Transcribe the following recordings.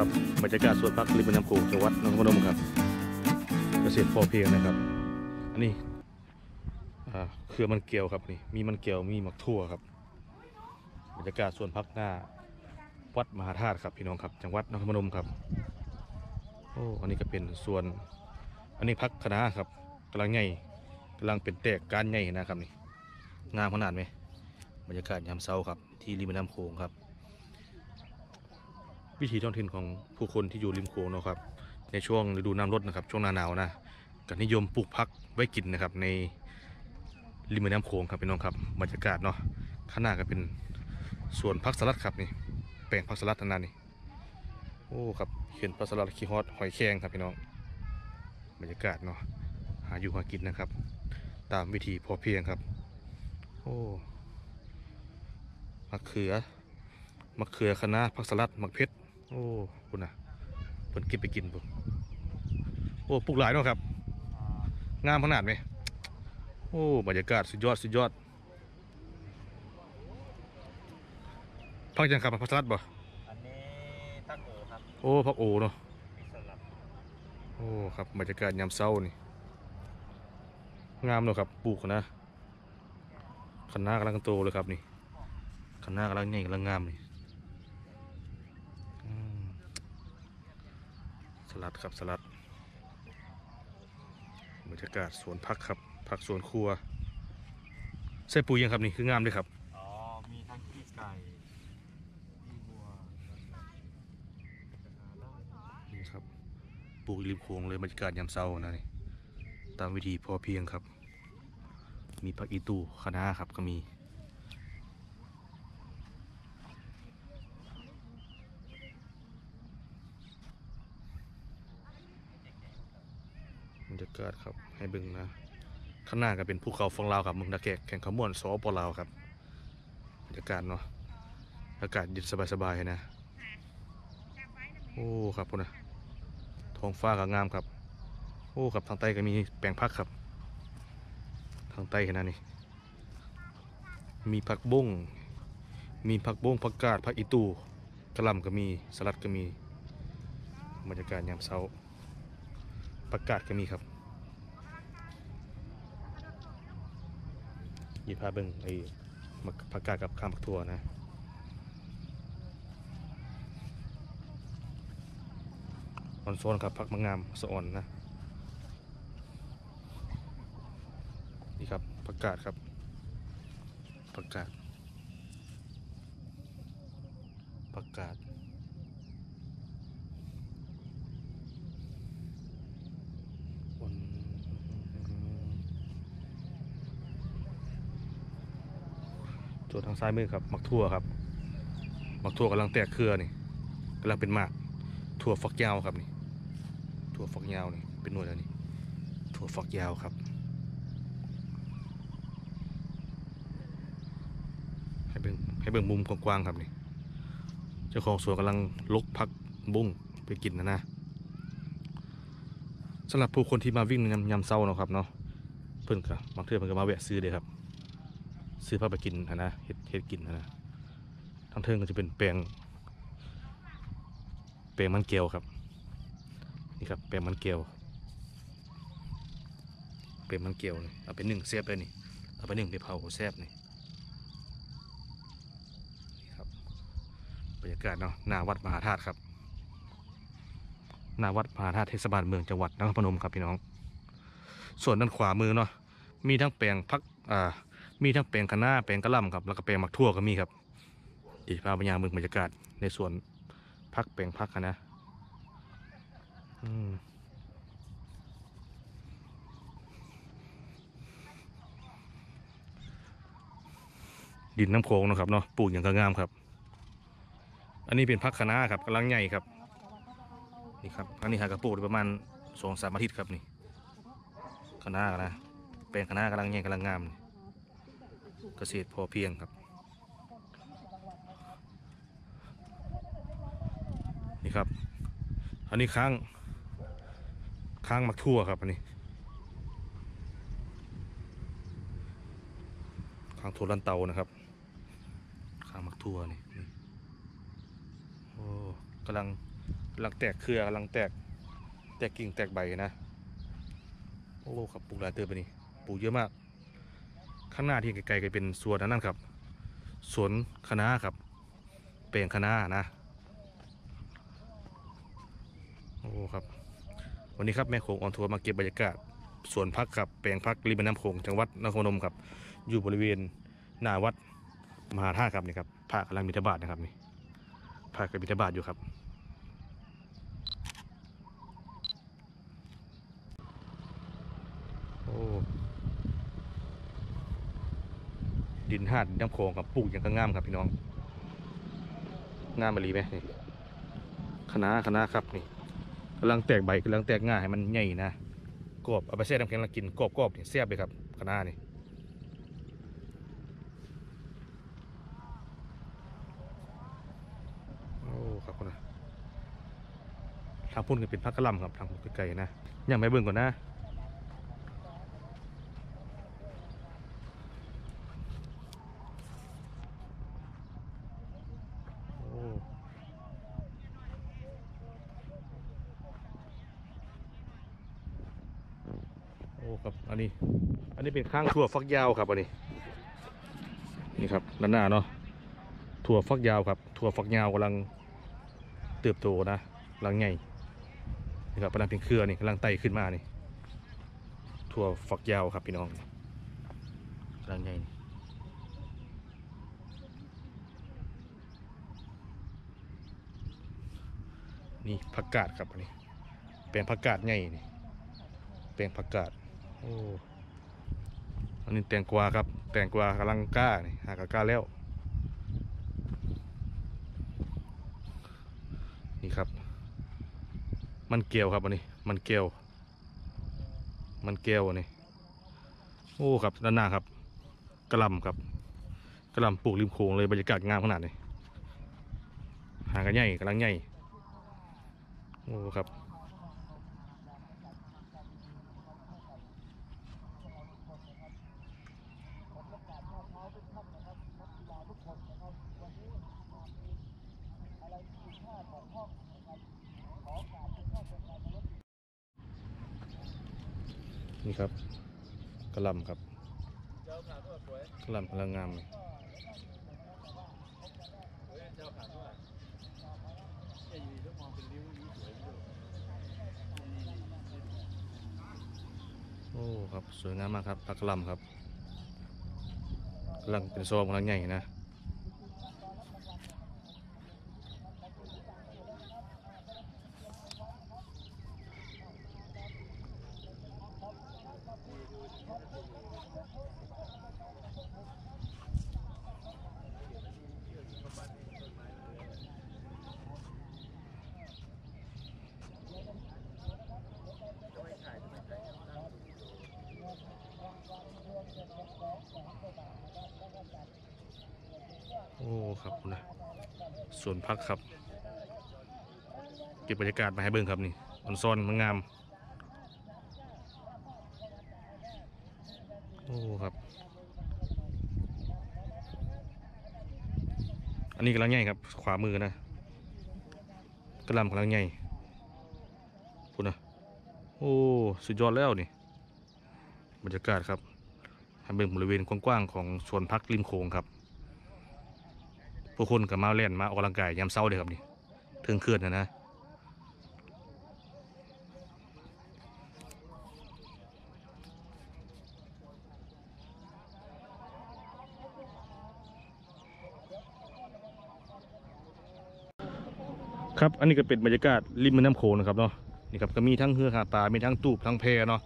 ครับบรรยากาศสวนพักริมน้ำโขงจังหวัดนครพนมครับ เกษตรพอเพียงนะครับ อันนี้เครือมันเกลียวครับนี่มีมันเกลียวมีหมักทั่วครับบรรยากาศสวนพักหน้าวัดมหาธาตุครับพี่น้องครับ จังหวัดนครพนมครับโอ้อันนี้ก็เป็นส่วน อันนี้พักคณะครับกำลังใหญ่กำลังเป็นแตกการใหญ่นะครับนี่งามขนาดไหมบรรยากาศยามเช้าครับ ที่ริมน้ำโขงครับ วิถีท้องถิ่นของผู้คนที่อยู่ริมโขงเนาะครับ ในช่วงฤดูน้ำลดนะครับ ช่วงหน้าหนาวนะก็นิยมปลูกพักไว้กินนะครับ ในริมแม่น้ำโขงครับพี่น้องครับบรรยากาศเนาะข้างหน้าก็เป็นสวนพักสลัดครับนี่แปลงพักสลัดทางนั้นนี่โอ้ครับเห็นพักสลัดขี้ฮอดหอยแครงครับพี่น้องบรรยากาศเนาะหาอยู่หากินนะครับ ตามวิธีพอเพียงครับ โอ้มะเขือมะเขือคะน้าผักสลัดมะเพชร โอ้คุณนะเพิ่นเก็บไปกินปุ๊โอ้ปลูกหลายเนาะครับ งามขนาดไหมโอ้บรรยากาศสุดยอดสุดยอดพักยังครับพักสลัดบ่อันนี้ตั้งโอครับโอ้พักโอเนาะพิสลับโอ้ครับบรรยากาศยามเช้านี่งามเนาะครับปลูกนะคณะกำลังโตเลยครับนี่คณะกำลังใหญ่กำลังงามนี่อืม สลัดครับสลัดบรรยากาศสวนพักครับพักสวนครัวใส่ปุ๋ยยังครับนี่คืองามเลยครับอ๋อมีทั้งขี้ไก่ขี้วัวนี่ครับปลูกริมโขงเลยบรรยากาศยามเช้านะนี่ตามวิธีพอเพียงครับ มีผักอีตูคะน้าครับก็มี รรยากาศครับให้บิ่งนะ ข้างหน้าก็เป็นภูเขาฟองลาวครับมืองตะแกกแข่งขมวนสปลาวครับบรรยากาศเนาะอากาศเย็นสบายๆนะ โอ้ครับพุ่นนะท้องฟ้าก็งามครับ โอ้ครับทางใต้ก็มีแปลงพักครับ ทางใต้ขนาดนี้มีผักบุ้งมีผักบุ้งผักกาดผักอีตูกระลำก็มีสลัดก็มีบรรยากาศยามเช้าผักกาดก็มีครับ ยิบพาเบิ้งไอ้มักผักกาดกับข้ามผักทั่วนะออนโซนครับพักมังงามสะอ่อนนะ นี่ครับประกาศครับประกาศประกาศวัน ตัวทางซ้ายมือครับมักทั่วครับมักทั่วกำลังแตกเครือนี่กำลังเป็นมากถั่วฝักยาวครับนี่ถั่วฝักยาวนี่เป็นหน่วยแล้วนี่ถั่วฝักยาวครับ ให้เบิ่งให้เบิ่งมุมกว้างๆครับนี่เจ้าของสวนกำลังลกพักบุ้งไปกินนะนะสำหรับผู้คนที่มาวิ่งยามยามเช้าเนาะครับเนาะเพิ่นก็บางเทื่อเพิ่นก็มาแวะซื้อเด้ครับ ซื้อพักไปกินนะนะเฮ็ดเฮ็ดกินนะนะทางเทิงก็จะเป็นแปลงแปลงมันเกลียวครับ นี่ครับแปลงมันเกลียวแปลงมันเกลียวนี่เอาไปหนึ่งแซ่บเลยนี่เอาไปหนึ่งไปเผาแซ่บนี่นี่ครับบรรยากาศเนาะหน้าวัดมหาธาตุครับหน้าวัดมหาธาตุเทศบาลเมืองจังหวัดนครพนมครับพี่น้อง ส่วนด้านขวามือเนาะมีทั้งแปลงพักอ่า มีทั้งแปลงคะน้าแปลงกระล่ำครับแล้วก็แปลงหมักทั่วก็มีครับเดี๋ยวพาไปยามเมืองบรรยากาศในส่วนพักแปลงพักนะอืมดินน้ำโขงนะครับเนาะปลูกอย่างก็งามครับ อันนี้เป็นพักคะน้าครับกำลังใหญ่ครับนี่ครับอันนี้หากระปลูกได้ประมาณสองสามอาทิตย์ครับนี่คะน้านะแปลงคะน้ากำลังใหญ่กำลังงามนี่ เกษตรพอเพียงครับ นี่ครับ อันนี้ค้าง ค้างมักทั่วครับอันนี้ ค้างถั่วลันเตานะครับ ค้างมักทั่วนี่นี่โอ้กำลังกำลังแตกเครือกำลังแตกแตกกิ่งแตกใบนะ โอ้ครับปลูกหลายเติบไปนี่ปลูกเยอะมาก ข้างหน้าที่ไกลๆก็เป็นสวนนั่นครับ สวนคณะครับ แปลงคณะนะ โอ้ครับ วันนี้ครับแม่โขงออนทัวร์มาเก็บบรรยากาศสวนพักครับแปลงพักริมน้ำโขงจังหวัดนครพนมครับ อยู่บริเวณหน้าวัดมหาธาตุครับนี่ครับพระกำลังบิณฑบาตนะครับนี่พระกำลังบิณฑบาตอยู่ครับโอ้ ดินหาดินน้ำโขงครับปลูกอย่างก็งามครับพี่น้อง งามมารีไหมนี่คณะคณะครับนี่กำลังแตกใบกำลังแตกง่ายให้มันใหญ่นะกรอบเอาไปแช่น้ำแข็งแล้วกินกรอบกรอบๆนี่แซ่บเลยครับคณะนี่โอ้ครับคุณนะทางพุ่นก็เป็นพักกระลำครับทางไกลๆนะยังไม่เบิ่งก่อนนะ โอ้โอ้ครับ อันนี้ อั นี้เป็นข้างถั่วฟักยาวครับอันนี้ นี่ครับด้านหน้าเนาะถั่วฟักยาวครับถั่วฟักยาวกำลังเติบโตนะกำลังใหญ่นี่ครับกำลังเป็นเครือนี่กำลังไต่ขึ้นมานี่ถั่วฟักยาวครับพี่น้องกำลังใหญ่นี่นี่ผักกาดครับอันนี้แปลงผักกาดใหญ่นี่แปลงผักกาดโอ้ อันนี้แตงกวาครับ แตงกวากำลังกล้านี่หากกล้าแล้ว นี่ครับ มันเกลียวครับอันนี้ มันเกลียว มันเกลียวอันนี้ โอ้ครับด้านหน้าครับกระลำครับกระลำปลูกริมโขงเลยบรรยากาศงามขนาดนี้หางกันใหญ่กำลังใหญ่โอ้ครับ นี่ครับกระหลำครับเจ้าขาตัวสวยกระหลำกำลังงามเลยสวยเจ้าขาตัวไอ้ยีต้องมองเป็นริ้วนี้สวยด้วยโอ้ครับ สวยงามมากครับผักกระลำครับ กำลังเป็นซองกำลังใหญ่นะ โอ้ครับคุณนะสวนพักครับ เก็บบรรยากาศมาให้เบิ่งครับนี่มันซ่อนมันงาม โอ้ครับ อันนี้กำลังใหญ่ครับ ขวามือนะกระลำกำลังใหญ่คุณนะโอ้สุดยอดแล้วนี่บรรยากาศครับให้เบิ่งบริเวณกว้างๆของสวนพักริมโขงครับ ผู้คนกับมาเล่นมาออกกำลังกายยามเช้าเลยครับนี่ถึงคืนนะนะครับอันนี้ก็เป็นบรรยากาศริมแม่น้ำโขงนะครับเนาะนี่ครับก็มีทั้งเรือหาปลา มีทั้งตูบทั้งแพเนาะ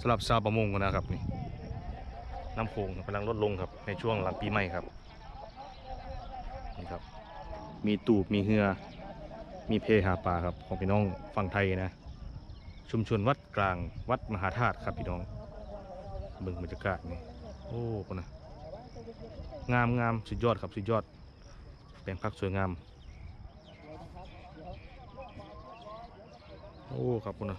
สำหรับชาวประมงนะครับนี่น้ำโขงกำลังลดลงครับในช่วงหลังปีใหม่ครับ มีตูบมีเรือ มีเพหาปลาครับของพี่น้องฝั่งไทยนะ ชุมชนวัดกลางวัดมหาธาตุครับพี่น้องเบิ่งบรรยากาศนี่โอ้คนนะงามงามสุดยอดครับสุดยอดแปลงพักสวยงาม โอ้ครับคุณนะ